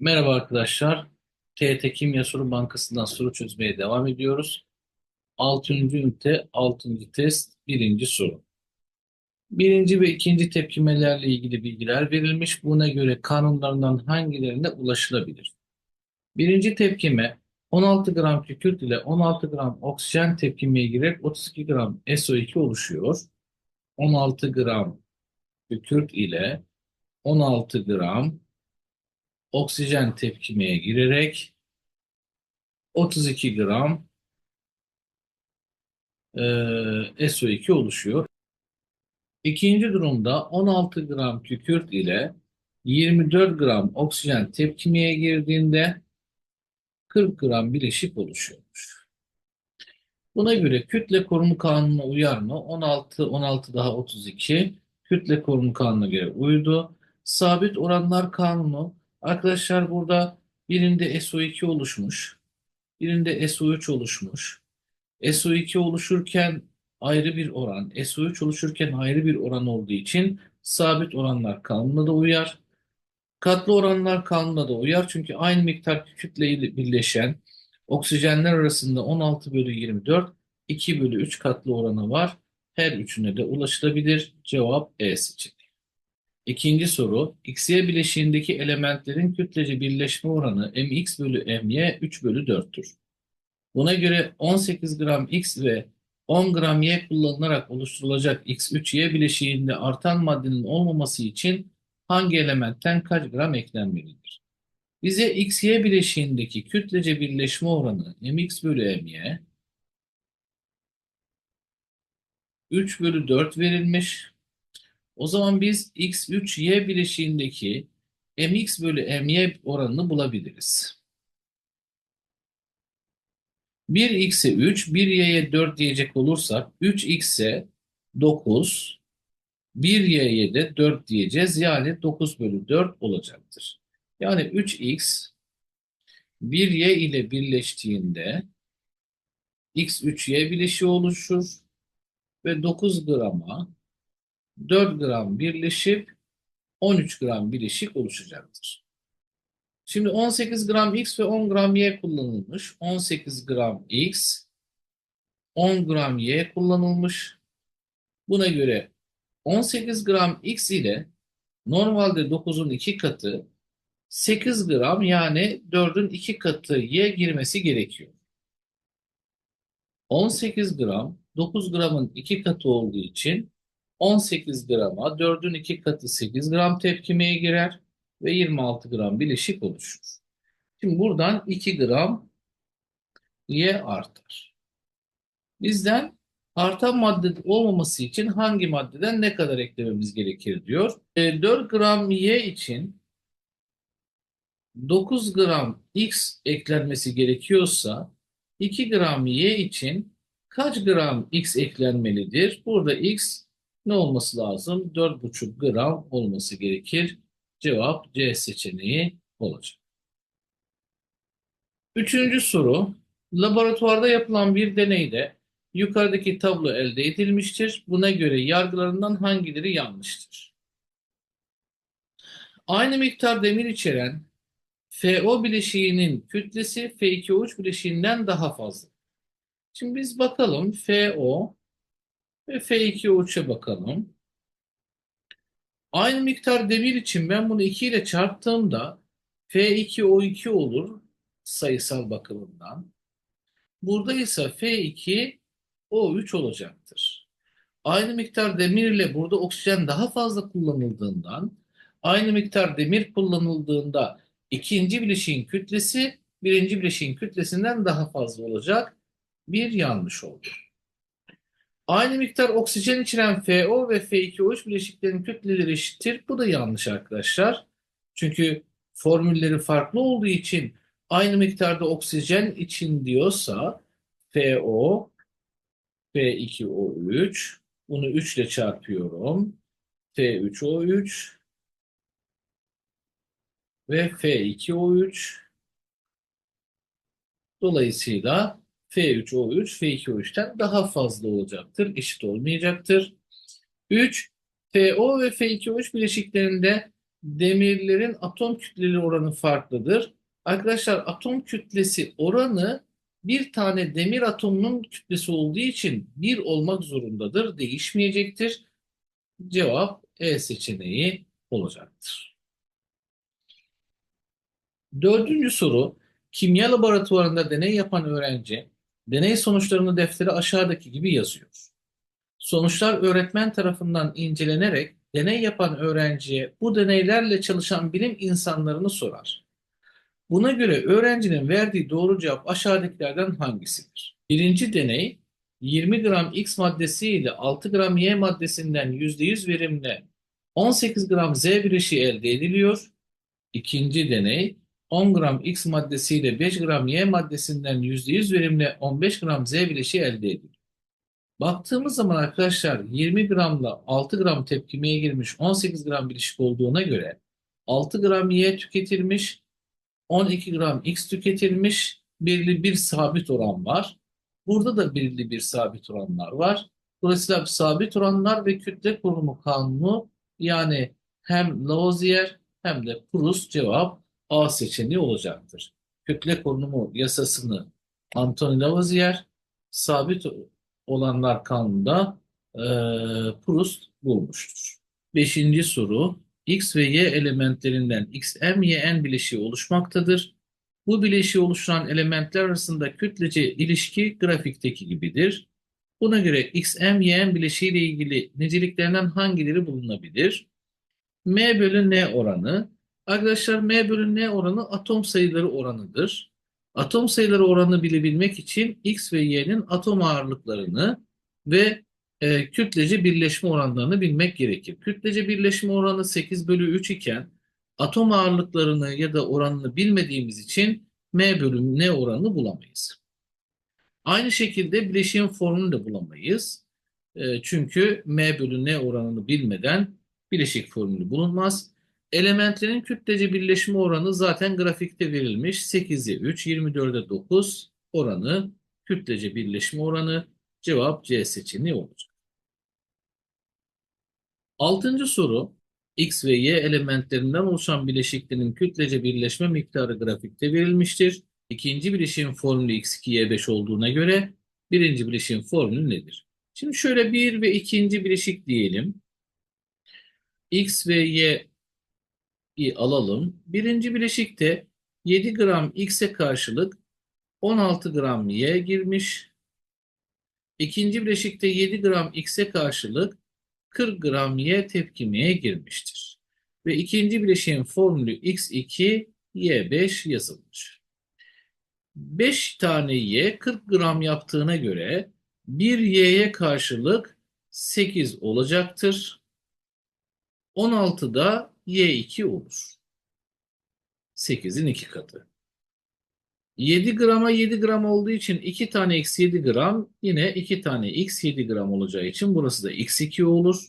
Merhaba arkadaşlar. TYT Kimya Soru Bankası'ndan soru çözmeye devam ediyoruz. 6. ünite 6. test 1. soru. Birinci ve ikinci tepkimelerle ilgili bilgiler verilmiş. Buna göre kanunlarından hangilerine ulaşılabilir? Birinci tepkime 16 gram kükürt ile 16 gram oksijen tepkimeye girerek 32 gram SO2 oluşuyor. 16 gram kükürt ile 16 gram oksijen tepkimeye girerek 32 gram e, SO2 oluşuyor. İkinci durumda 16 gram kükürt ile 24 gram oksijen tepkimeye girdiğinde 40 gram bileşik oluşuyormuş. Buna göre kütle korumu kanununa uyar mı? 16, 16 daha 32. Kütle korumu kanununa göre uydu. Sabit oranlar kanunu. Arkadaşlar burada birinde SO2 oluşmuş. Birinde SO3 oluşmuş. SO2 oluşurken ayrı bir oran, SO3 oluşurken ayrı bir oran olduğu için sabit oranlar kanununa da uyar. Katlı oranlar kanununa da uyar çünkü aynı miktar kütle birleşen oksijenler arasında 16 bölü 24, 2 bölü 3 katlı oranı var. Her üçüne de ulaşılabilir. Cevap E seçeneği. İkinci soru, XY bileşiğindeki elementlerin kütlece birleşme oranı mx bölü my 3 bölü 4'tür. Buna göre 18 gram X ve 10 gram Y kullanılarak oluşturulacak X3Y bileşiğinde artan maddenin olmaması için hangi elementten kaç gram eklenmelidir? Bize XY bileşiğindeki kütlece birleşme oranı mx bölü my 3 bölü 4 verilmiş. O zaman biz X3Y bileşiğindeki mx bölü my oranını bulabiliriz. 1x'e 3, 1y'ye 4 diyecek olursak 3x'e 9, 1y'ye de 4 diyeceğiz. Yani 9 bölü 4 olacaktır. Yani 3x 1y ile birleştiğinde x3y bileşiği oluşur ve 9 grama 4 gram birleşip 13 gram bileşik oluşacaktır. Şimdi 18 gram X ve 10 gram Y kullanılmış. 18 gram X, 10 gram Y kullanılmış. Buna göre 18 gram X ile normalde 9'un 2 katı 8 gram yani 4'ün 2 katı Y girmesi gerekiyor. 18 gram 9 gramın 2 katı olduğu için 18 grama 4'ün 2 katı 8 gram tepkimeye girer ve 26 gram bileşik oluşur. Şimdi buradan 2 gram Y artar. Bizden artan madde olmaması için hangi maddeden ne kadar eklememiz gerekir diyor. E, 4 gram Y için 9 gram X eklenmesi gerekiyorsa 2 gram Y için kaç gram X eklenmelidir? Burada X ne olması lazım? 4,5 gram olması gerekir. Cevap C seçeneği olacak. Üçüncü soru. Laboratuvarda yapılan bir deneyde yukarıdaki tablo elde edilmiştir. Buna göre yargılarından hangileri yanlıştır? Aynı miktar demir içeren FO bileşiğinin kütlesi F2O3 bileşiğinden daha fazla. Şimdi biz bakalım FO ve F2O3'e bakalım. Aynı miktar demir için ben bunu 2 ile çarptığımda F2O2 olur sayısal bakımından. Burada ise F2O3 olacaktır. Aynı miktar demir ile burada oksijen daha fazla kullanıldığından aynı miktar demir kullanıldığında ikinci bileşiğin kütlesi birinci bileşiğin kütlesinden daha fazla olacak. Bir yanlış oldu. Aynı miktar oksijen içeren FO ve F2O3 bileşiklerin kütleleri eşittir. Bu da yanlış arkadaşlar. Çünkü formülleri farklı olduğu için aynı miktarda oksijen için diyorsa FO, F2O3, bunu 3 ile çarpıyorum. F3O3 ve F2O3 Dolayısıyla F3O3 F2O3'ten daha fazla olacaktır. Eşit olmayacaktır. 3. FO ve F2O3 bileşiklerinde demirlerin atom kütleleri oranı farklıdır. Arkadaşlar atom kütlesi oranı bir tane demir atomunun kütlesi olduğu için bir olmak zorundadır, değişmeyecektir. Cevap E seçeneği olacaktır. Dördüncü soru, kimya laboratuvarında deney yapan öğrenci, deney sonuçlarını deftere aşağıdaki gibi yazıyor. Sonuçlar öğretmen tarafından incelenerek deney yapan öğrenciye bu deneylerle çalışan bilim insanlarını sorar. Buna göre öğrencinin verdiği doğru cevap aşağıdakilerden hangisidir? Birinci deney 20 gram X maddesi ile 6 gram Y maddesinden %100 verimle 18 gram Z bileşiği elde ediliyor. İkinci deney 10 gram X maddesi ile 5 gram Y maddesinden %100 verimle 15 gram Z bileşiği elde ediliyor. Baktığımız zaman arkadaşlar 20 gramla 6 gram tepkimeye girmiş 18 gram bileşik olduğuna göre 6 gram Y tüketilmiş 12 gram X tüketilmiş birli bir sabit oran var. Burada da birli bir sabit oranlar var. Dolayısıyla sabit oranlar ve kütle korumu kanunu yani hem Lavoisier hem de Proust cevap A seçeneği olacaktır. Kütle korunumu yasasını Anthony Lavoisier sabit olanlar kanununda e, Proust bulmuştur. Beşinci soru. X ve Y elementlerinden XM, YN bileşiği oluşmaktadır. Bu bileşiği oluşturan elementler arasında kütlece ilişki grafikteki gibidir. Buna göre XM, YN bileşiği ile ilgili niceliklerinden hangileri bulunabilir? M bölü N oranı. Arkadaşlar M bölü N oranı atom sayıları oranıdır. Atom sayıları oranını bilebilmek için X ve Y'nin atom ağırlıklarını ve e, kütlece birleşme oranlarını bilmek gerekir. Kütlece birleşme oranı 8 bölü 3 iken atom ağırlıklarını ya da oranını bilmediğimiz için M bölü N oranını bulamayız. Aynı şekilde bileşiğin formunu da bulamayız. E, çünkü M bölü N oranını bilmeden bileşik formülü bulunmaz. Elementlerin kütlece birleşme oranı zaten grafikte verilmiş. 8'e 3, 24'e 9 oranı kütlece birleşme oranı cevap C seçeneği olacak. Altıncı soru X ve Y elementlerinden oluşan bileşiklerin kütlece birleşme miktarı grafikte verilmiştir. İkinci bileşiğin formülü X2Y5 olduğuna göre birinci bileşiğin formülü nedir? Şimdi şöyle bir ve ikinci bileşik diyelim. X ve Y'yi alalım. Birinci bileşikte 7 gram X'e karşılık 16 gram Y girmiş. İkinci bileşikte 7 gram X'e karşılık 40 gram Y tepkimeye girmiştir. Ve ikinci bileşiğin formülü X2, Y5 yazılmış. 5 tane Y 40 gram yaptığına göre 1 Y'ye karşılık 8 olacaktır. 16'da Y2 olur. 8'in 2 katı. 7 grama 7 gram olduğu için 2 tane x 7 gram yine 2 tane x 7 gram olacağı için burası da x2 olur.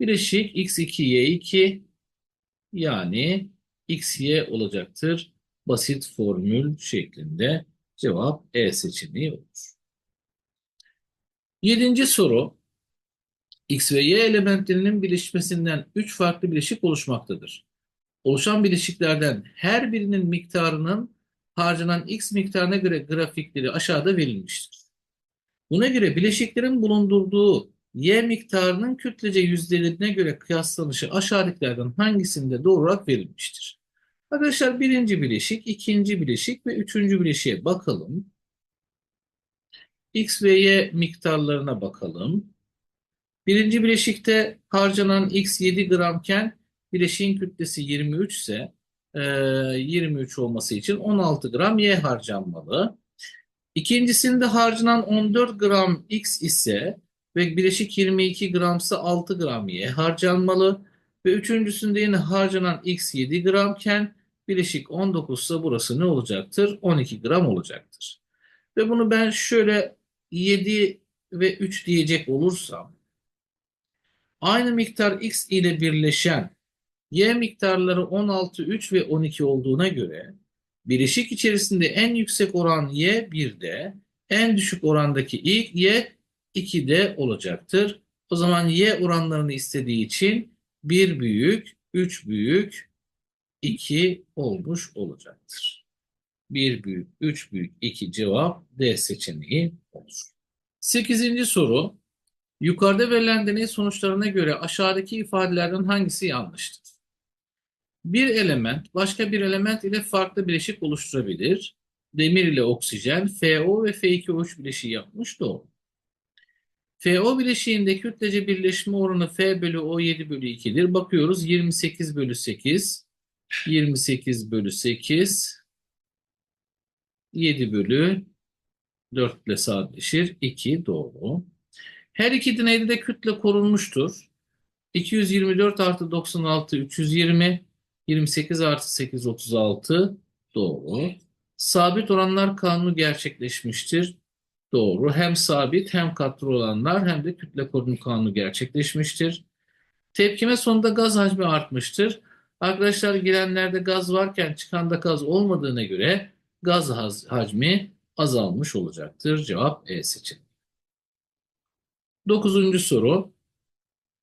Bileşik x2 y2 yani xy olacaktır. Basit formül şeklinde cevap E seçeneği olur. Yedinci soru. X ve Y elementlerinin bileşmesinden 3 farklı bileşik oluşmaktadır. Oluşan bileşiklerden her birinin miktarının harcanan X miktarına göre grafikleri aşağıda verilmiştir. Buna göre bileşiklerin bulundurduğu Y miktarının kütlece yüzdelerine göre kıyaslanışı aşağıdakilerden hangisinde doğru olarak verilmiştir? Arkadaşlar birinci bileşik, ikinci bileşik ve üçüncü bileşiğe bakalım. X ve Y miktarlarına bakalım. Birinci bileşikte harcanan X 7 gramken bileşiğin kütlesi 23 ise 23 olması için 16 gram Y harcanmalı. İkincisinde harcanan 14 gram X ise ve bileşik 22 gramsa 6 gram Y harcanmalı. Ve üçüncüsünde yine harcanan X 7 gramken bileşik 19 ise burası ne olacaktır? 12 gram olacaktır. Ve bunu ben şöyle 7 ve 3 diyecek olursam aynı miktar X ile birleşen Y miktarları 16, 3 ve 12 olduğuna göre bileşik içerisinde en yüksek oran Y 1'de, en düşük orandaki ilk Y 2'de olacaktır. O zaman Y oranlarını istediği için 1 büyük 3 büyük 2 olmuş olacaktır. 1 büyük 3 büyük 2 cevap D seçeneği olur. 8. soru. Yukarıda verilen deney sonuçlarına göre aşağıdaki ifadelerden hangisi yanlıştır? Bir element başka bir element ile farklı bileşik oluşturabilir. Demir ile oksijen FO ve F2O3 bileşiği yapmış doğru. FO bileşiğinde kütlece birleşme oranı F bölü O7 bölü 2'dir. Bakıyoruz 28 bölü 8, 28 bölü 8, 7 bölü 4 ile sadeleşir. 2 doğru. Her iki deneyde de kütle korunmuştur. 224 artı 96 320, 28 artı 8 36 doğru. Sabit oranlar kanunu gerçekleşmiştir. Doğru. Hem sabit hem katlı olanlar hem de kütle korunma kanunu gerçekleşmiştir. Tepkime sonunda gaz hacmi artmıştır. Arkadaşlar girenlerde gaz varken çıkanda gaz olmadığına göre gaz hacmi azalmış olacaktır. Cevap E seçeneği. Dokuzuncu soru.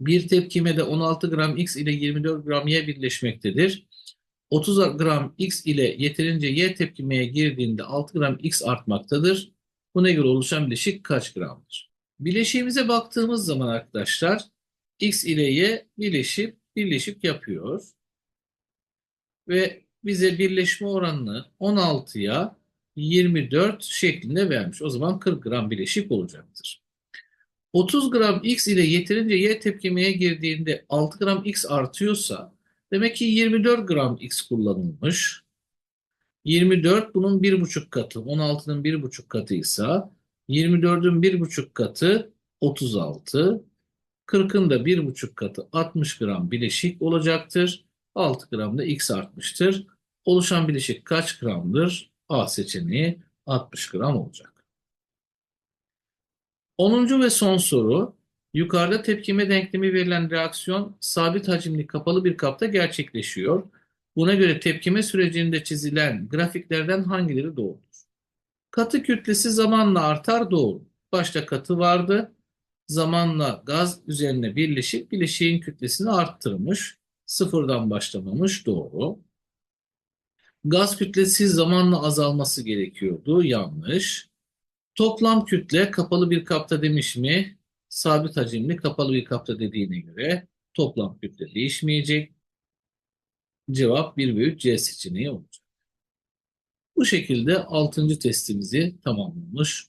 Bir tepkimede 16 gram X ile 24 gram Y birleşmektedir. 30 gram X ile yeterince Y tepkimeye girdiğinde 6 gram X artmaktadır. Buna göre oluşan bileşik kaç gramdır? Bileşiğimize baktığımız zaman arkadaşlar X ile Y birleşip birleşip yapıyor. Ve bize birleşme oranını 16'ya 24 şeklinde vermiş. O zaman 40 gram bileşik olacaktır. 30 gram X ile yeterince Y tepkimeye girdiğinde 6 gram X artıyorsa demek ki 24 gram X kullanılmış. 24 bunun 1,5 katı. 16'nın 1,5 katıysa 24'ün 1,5 katı 36. 40'ın da 1,5 katı 60 gram bileşik olacaktır. 6 gram da X artmıştır. Oluşan bileşik kaç gramdır? A seçeneği 60 gram olacak. 10. ve son soru. Yukarıda tepkime denklemi verilen reaksiyon sabit hacimli kapalı bir kapta gerçekleşiyor. Buna göre tepkime sürecinde çizilen grafiklerden hangileri doğrudur? Katı kütlesi zamanla artar doğru. Başta katı vardı. Zamanla gaz üzerine birleşip bileşiğin kütlesini arttırmış. Sıfırdan başlamamış doğru. Gaz kütlesi zamanla azalması gerekiyordu. Yanlış. Toplam kütle kapalı bir kapta demiş mi? Sabit hacimli kapalı bir kapta dediğine göre toplam kütle değişmeyecek. Cevap 1 ve 3 C seçeneği olacak. Bu şekilde 6. testimizi tamamlamış